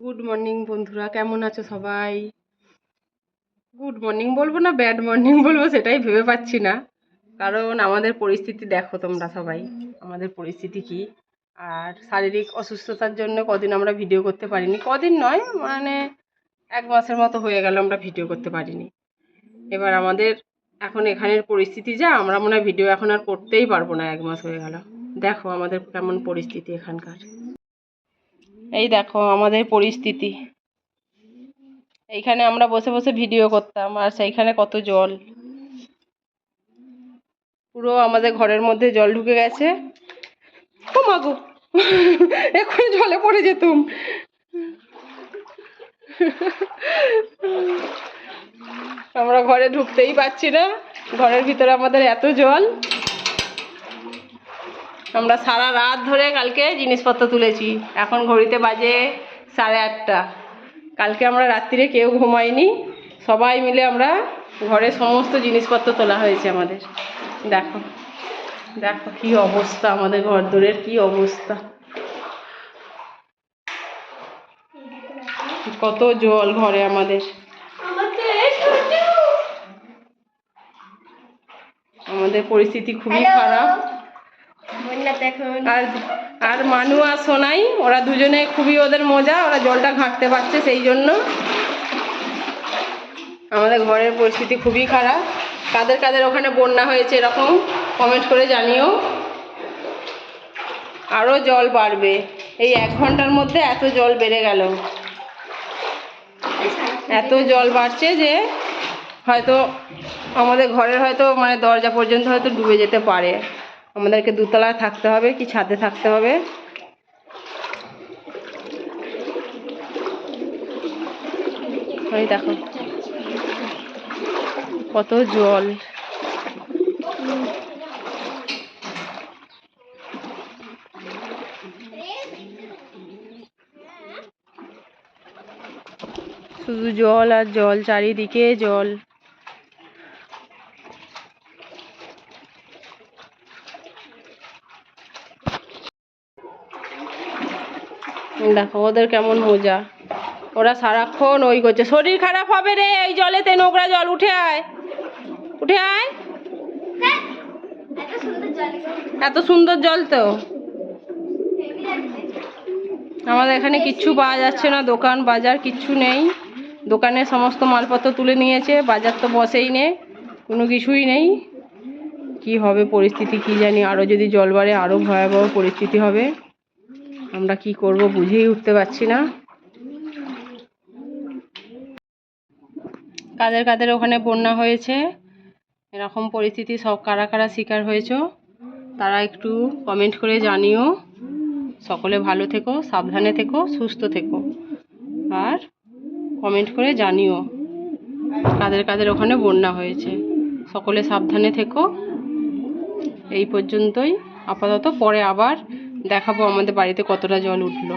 Good morning বন্ধুরা। কেমন আছো সবাই? গুড মর্নিং বলব না ব্যাড মর্নিং বলব সেটাই ভেবে পাচ্ছি না। কারণ আমাদের পরিস্থিতি দেখো তোমরা সবাই। আমাদের পরিস্থিতি কি? আর শারীরিক অসুস্থতার জন্য কদিন আমরা ভিডিও করতে পারিনি। কদিন নয় মানে এক মাসের মতো হয়ে গেল আমরা ভিডিও করতে পারিনি। এবার আমাদের এখন এখানের পরিস্থিতি যা, আমরা মনে ভিডিও এখন আর করতেই পারব না, এক মাস হয়ে গেল। দেখো আমাদের কেমন পরিস্থিতি এখানকার। এই দেখো আমাদের পরিস্থিতি। এইখানে আমরা বসে বসে ভিডিও করতাম, আর সেইখানে কত জল। পুরো আমাদের ঘরের মধ্যে জল ঢুকে গেছে। ও মাগো জলে পড়ে যেতুম। আমরা ঘরে ঢুকতেই পারছি না। ঘরের ভিতরে আমাদের এত জল। আমরা সারা রাত ধরে কালকে জিনিসপত্র তুলেছি। এখন ঘড়িতে বাজে সাড়ে আটটা। কালকে আমরা রাত্রিরে কেউ ঘুমাইনি সবাই মিলে আমরা ঘরে সমস্ত জিনিসপত্র তোলা হয়েছে আমাদের। দেখো দেখো কি অবস্থা আমাদের ঘর দোরের কি অবস্থা। কত জল ঘরে আমাদের। আমাদের পরিস্থিতি খুবই খারাপ। আর আর মানু আর সোনাই, ওরা দুজনে খুবই ওদের মজা, ওরা জলটা ঘাঁটতে পারছে সেই জন্য। আমাদের ঘরের পরিস্থিতি খুবই খারাপ। কাদের কাদের ওখানে বন্যা হয়েছে এরকম কমেন্ট করে জানিও। আরও জল বাড়বে। এই এক ঘণ্টার মধ্যে এত জল বেড়ে গেল। এত জল বাড়ছে যে, হয়তো আমাদের ঘরের হয়তো মানে দরজা পর্যন্ত হয়তো ডুবে যেতে পারে। আমাদেরকে দুতলায় থাকতে হবে, কি ছাদে থাকতে হবে? দেখো, কত জল। শুধু জল আর জল, চারিদিকে জল। দেখো, ওদের কেমন মজা। ওরা সারাক্ষণ ওই করছে, শরীর খারাপ হবে রে, এই জলেতে নোংরা জল, উঠে আয়। উঠে আয়। এত সুন্দর জল তো। আমাদের এখানে কিচ্ছু পাওয়া যাচ্ছে না, দোকান, বাজার কিচ্ছু নেই। দোকানে সমস্ত মালপত্র তুলে নিয়েছে, বাজার তো বসেই নেই, কোনো কিছুই নেই। কি হবে পরিস্থিতি, কি জানি আরও যদি জল বাড়ে আরও ভয়াবহ পরিস্থিতি হবে। আমরা কি করব বুঝেই উঠতে পারছি না। কাদের কাদের ওখানে বন্যা হয়েছে, এরকম পরিস্থিতি সব কারা কারা শিকার হয়েছো, তারা একটু কমেন্ট করে জানিও। সকলে ভালো থেকো, সাবধানে থেকো, সুস্থ থেকো। আর কমেন্ট করে জানিও কাদের কাদের ওখানে বন্যা হয়েছে। সকলে সাবধানে থেকো। এই পর্যন্তই। আপাতত পরে আবার দেখাবো আমাদের বাড়িতে কতটা জল উঠল।